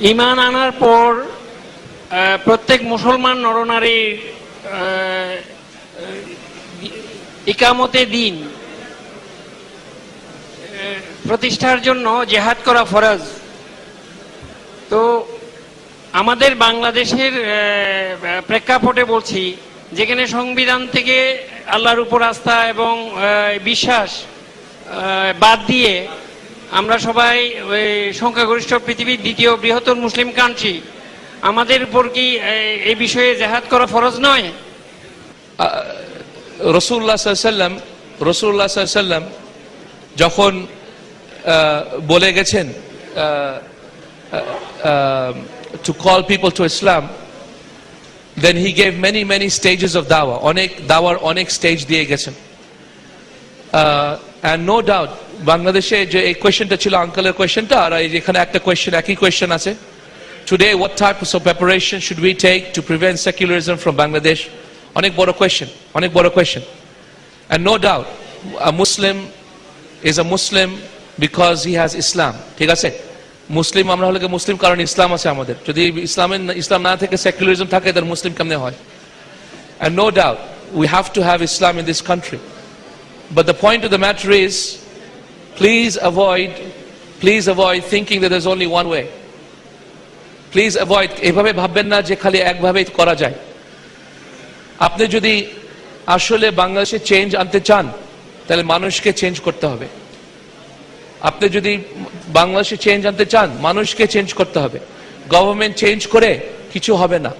ইমান আনার পর প্রত্যেক মুসলমান নরনারী আহ, ইকামতে দিন প্রতিষ্ঠার জন্য জেহাদ করা ফরজ। তো আমাদের বাংলাদেশের প্রেক্ষাপটে বলছি যেখানে সংবিধান থেকে আল্লাহর উপর আস্থা এবং বিশ্বাস বাদ দিয়ে আমরা সবাই ওই সংখ্যাগরিষ্ঠ পৃথিবীর দ্বিতীয় বৃহত্তর মুসলিম কান্ট্রি আমাদের উপর কি এই বিষয়ে জেহাদ করা ফরজ নয়? রসুল্লাহ সাল্লাম রসুল্লাহ সাল্লাম যখন বলে গেছেন to call people to Islam then he gave many many stages of দাওয়া অনেক দাওয়ার অনেক স্টেজ দিয়ে গেছেন। অ্যান্ড নো ডাউট বাংলাদেশে যে এই কোয়েশ্চেনটা ছিল আঙ্কেলের কোয়েশ্চেনটা আর এই যেখানে একটা কোয়েশ্চেন একই কোয়েশ্চেন আছে। Today what type of preparation should we take to prevent secularism from Bangladesh অনেক বড় কোয়েশ্চেন অনেক বড় question. And no doubt Muslim is a Muslim because he has Islam ঠিক আছে? মুসলিম আমরা হলে মুসলিম কারণ ইসলাম আছে আমাদের। যদি ইসলামের ইসলাম না থেকে সেকুলারিজম থাকে তাহলে মুসলিম কেমনে হয়? And no doubt we have to have Islam in this country. But the point of the matter is, please avoid, please avoid thinking that there's only one way. Please avoid, এভাবে ভাববেন না যে খালি একভাবে করা যায়। আপনি যদি আসলে বাংলাদেশে চেঞ্জ আনতে চান তাহলে মানুষকে চেঞ্জ করতে হবে। আপনি যদি বাংলাদেশে চেঞ্জ আনতে চান মানুষকে চেঞ্জ করতে হবে। গভর্নমেন্ট চেঞ্জ করে কিছু হবে না।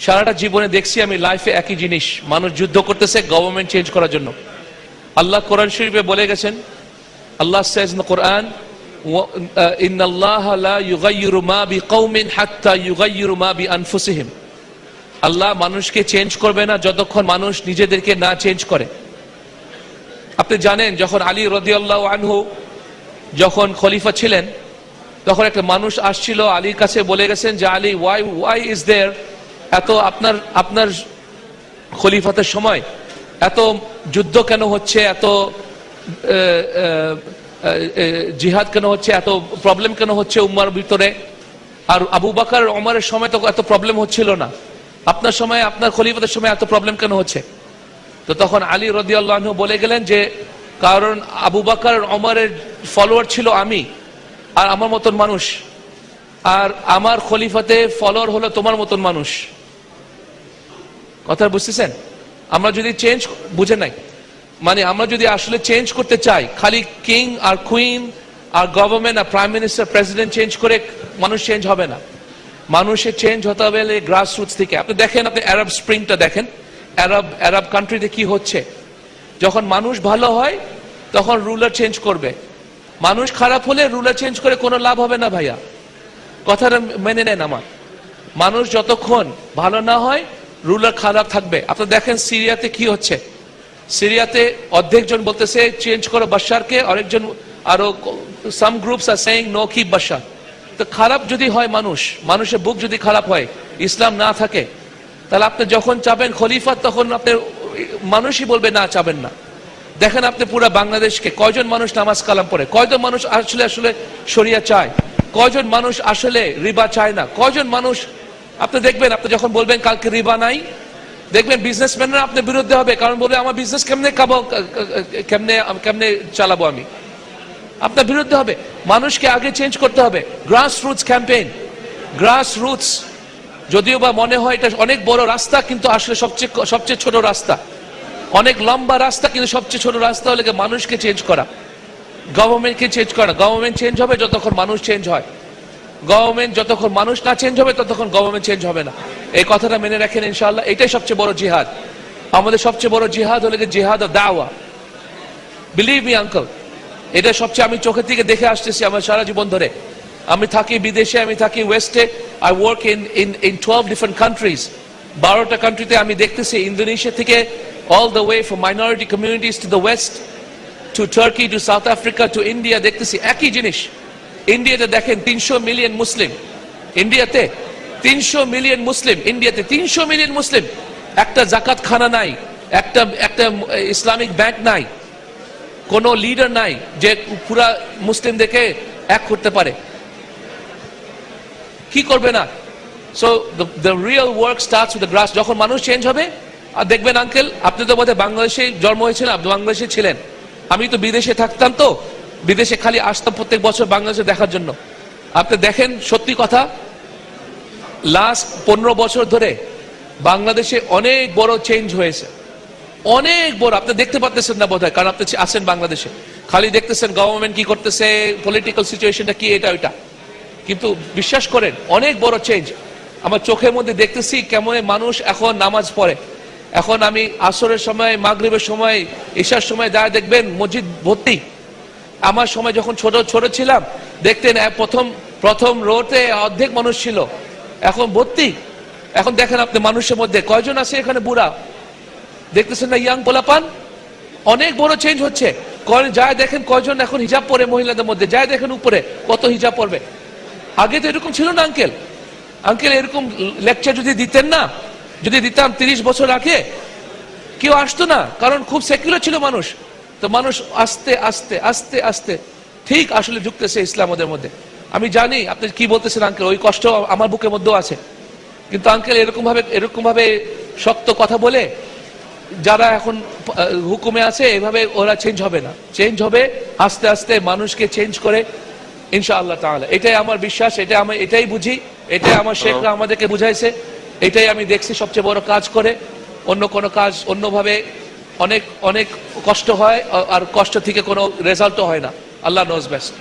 সারাটা জীবনে দেখছি আমি লাইফে একই জিনিস। মানুষ যুদ্ধ করতেছে গভর্নমেন্ট চেঞ্জ করার জন্য। আল্লাহ কোরআন শরীফে বলে গেছেন আল্লাহ says in the Quran "Wa- uh, إن الله لا يغير ما بقوم حتى يغير ما بأنفسهم আল্লাহ মানুষকে চেঞ্জ করবে না যতক্ষণ মানুষ নিজেদেরকে না চেঞ্জ করে আপনি জানেন যখন আলী রদিয়াল্লাহ আনহু যখন খলিফা ছিলেন তখন একটা মানুষ আসছিল আলীর কাছে বলে গেছেন যে Ali why why is there এত আপনার আপনার খলিফাতের সময় এত যুদ্ধ কেন হচ্ছে এত আহ, আহ, আহ, জিহাদ কেন হচ্ছে? এত প্রবলেম কেন হচ্ছে উম্মার ভিতরে? আর আবু বাকার ওমরের সময় তো এত প্রবলেম হচ্ছিল না। আপনার সময়, আপনার খলিফাতের সময় এত প্রবলেম কেন হচ্ছে? তো তখন আলী রদিয়াল্লাহ বলে গেলেন যে, কারণ আবু বাকার অমরের ফলোয়ার ছিল আমি, আর আমার মতন মানুষ। আর আমার খলিফাতে ফলোয়ার হলো তোমার মতন মানুষ। কথা বুঝতেছেন? আমরা যদি চেঞ্জ বুঝে নাই। মানে আমরা যদি আসলে চেঞ্জ করতে চাই, খালি কিং আর কুইন আর গভর্নমেন্ট আর প্রাইম মিনিস্টার প্রেসিডেন্ট চেঞ্জ করে মানুষ চেঞ্জ হবে না। মানুষের চেঞ্জ হতে হবে গ্রাস রুটস থেকে। আপনি দেখেন, আপনি অ্যারব স্প্রিংটা দেখেন। অ্যারব অ্যারব কান্ট্রিতে কি হচ্ছে? যখন মানুষ ভালো হয়, তখন রুলার চেঞ্জ করবে। মানুষ খারাপ হলে রুলার চেঞ্জ করে কোনো লাভ হবে না ভাইয়া। কথাটা মেনে নেন আমার। মানুষ যতক্ষণ ভালো না হয় রুলার খারাপ থাকবে। আপনি দেখেন সিরিয়াতে কি হচ্ছে? সিরিয়াতে অর্ধেকজন বলতেছে চেঞ্জ করো বাশারকে। আরেকজন, আরও সাম গ্রুপস আর সেইং নো কি বাশার। তো খারাপ যদি হয় মানুষ, মানুষের বুক যদি খারাপ হয়, ইসলাম না থাকে, তাহলে আপনি যখন চাবেন খলিফা, তখন আপনি মানুষই বলবে, না, চাবেন না। দেখেন আপনি পুরো বাংলাদেশকে, কয়জন মানুষ নামাজ কালাম পড়ে, কয়জন মানুষ আসলে আসলে সরিয়া চায়, কয়জন মানুষ আসলে রিবা চায় না, কয়জন মানুষ, আপনি দেখবেন, আপনি যখন বলবেন, কালকে রিবা নাই দেখবেন বিজনেসম্যানরা আপনার বিরুদ্ধে হবে, কারণ বলবে আমার বিজনেস কেমনে খাব কেমনে কেমনে চালাবো আমি? আপনার বিরুদ্ধে হবে। মানুষকে আগে চেঞ্জ করতে হবে। Grass roots campaign grass roots যদিও বা মনে হয় এটা অনেক বড় রাস্তা, কিন্তু আসলে সবচেয়ে সবচেয়ে ছোট রাস্তা। অনেক লম্বা রাস্তা, কিন্তু সবচেয়ে ছোট রাস্তা হলে মানুষকে চেঞ্জ করা। গভর্নমেন্টকে চেঞ্জ করা। গভর্নমেন্ট চেঞ্জ হবে যতক্ষণ মানুষ চেঞ্জ হয়। গভর্নমেন্ট যতক্ষণ মানুষ না চেঞ্জ হবে, ততক্ষণ গভর্নমেন্ট চেঞ্জ হবে না। এই কথাটা মেনে রাখেন ইনশাআল্লাহ, এটাই সবচেয়ে বড় জিহাদ। আমাদের সবচেয়ে বড় জিহাদ হলে গিয়ে জিহাদ দাওয়া। বিলিভ মি আঙ্কল এটা সবচেয়ে আমি চোখের দিকে দেখে আসতেছি আমার সারা জীবন ধরে। আমি থাকি বিদেশে, আমি থাকি ওয়েস্টে I work in in in twelve different countries বারোটা কান্ট্রিতে আমি দেখতেছি ইন্দোনেশিয়া থেকে all the way for minority communities to the west to Turkey to South Africa to India দেখতেছি একই জিনিস। ইন্ডিয়াতে দেখেন তিনশো মিলিয়ন মুসলিম ইন্ডিয়াতে তিনশো মিলিয়ন মুসলিম, ইন্ডিয়াতে তিনশো মিলিয়ন মুসলিম। একটা জাকাত খানা নাই, একটা একটা ইসলামিক ব্যাংক নাই, কোনো লিডার নাই যে পুরা মুসলিমদেরকে এক করতে পারে। কি করবে না? So the real work starts with the grass যখন মানুষ চেঞ্জ হবে, আর দেখবেন আঙ্কেল আপনি তো বোধহয় বাংলাদেশে জন্ম হয়েছিলেন আপনি বাংলাদেশে ছিলেন। আমি তো বিদেশে থাকতাম তো, বিদেশে খালি আসতাম প্রত্যেক বছর বাংলাদেশে দেখার জন্য। আপনি দেখেন সত্যি কথা লাস্ট পনেরো বছর ধরে বাংলাদেশে অনেক বড় চেঞ্জ হয়েছে। অনেক বড়, আপনি দেখতে পাচ্ছেন না বোধহয়, কারণ আপনি আছেন বাংলাদেশে। খালি দেখতেছেন গভর্নমেন্ট কি করতেছে পলিটিক্যাল সিচুয়েশনটা কি, এটা, ওইটা। কিন্তু বিশ্বাস করেন, অনেক বড় চেঞ্জ আমার চোখের মধ্যে দেখতেছি কেমন মানুষ এখন নামাজ পড়ে। এখন আমি আসরের সময়, মাগরিবের সময়, ঈশার সময় যা দেখবেন, মসজিদ ভর্তি। আমার সময় যখন ছোট ছোট ছিলাম, দেখতেন প্রথম প্রথম রোতে অর্ধেক মানুষ ছিল। এখন ভর্তি? এখন দেখেন আপনি মানুষের মধ্যে কয়জন আছে এখানে বুড়া? দেখতেছেন না ইয়াং পোলাপান? অনেক বড় চেঞ্জ হচ্ছে। যায় দেখেন কয়জন এখন হিজাব পরে মহিলাদের মধ্যে। যায় দেখেন উপরে কত হিজাব পরবে। আগে তো এরকম ছিল না আঙ্কেল আঙ্কেল এরকম লেকচার যদি দিতেন না, যদি দিতাম তিরিশ বছর আগে, কেউ আসতো না। কারণ খুব সেকুলার ছিল মানুষ। তো মানুষ আস্তে আস্তে আস্তে আস্তে ঠিক আসলে ঢুকতেছে ইসলাম ওদের মধ্যে। আমি জানি, আপনি কি বলতেছেন আঙ্কেল ওই কষ্ট আমার বুকের মধ্যেও আছে। কিন্তু আঙ্কেল এরকম ভাবে এরকম ভাবে শক্ত কথা বলে যারা এখন হুকুমে আছে, এভাবে ওরা চেঞ্জ হবে না। চেঞ্জ হবে, আস্তে আস্তে মানুষকে চেঞ্জ করে, ইনশাআল্লাহ তাহলে এটাই আমার বিশ্বাস এটা আমি, এটাই বুঝি, এটাই আমার শেখরা আমাদেরকে বুঝাইছে, এটাই আমি দেখছি সবচেয়ে বড় কাজ করে। অন্য কোনো কাজ অন্যভাবে অনেক অনেক কষ্ট হয়, আর কষ্ট থেকে কোনো রেজাল্টও হয় না। আল্লাহ নোজ বেস্ট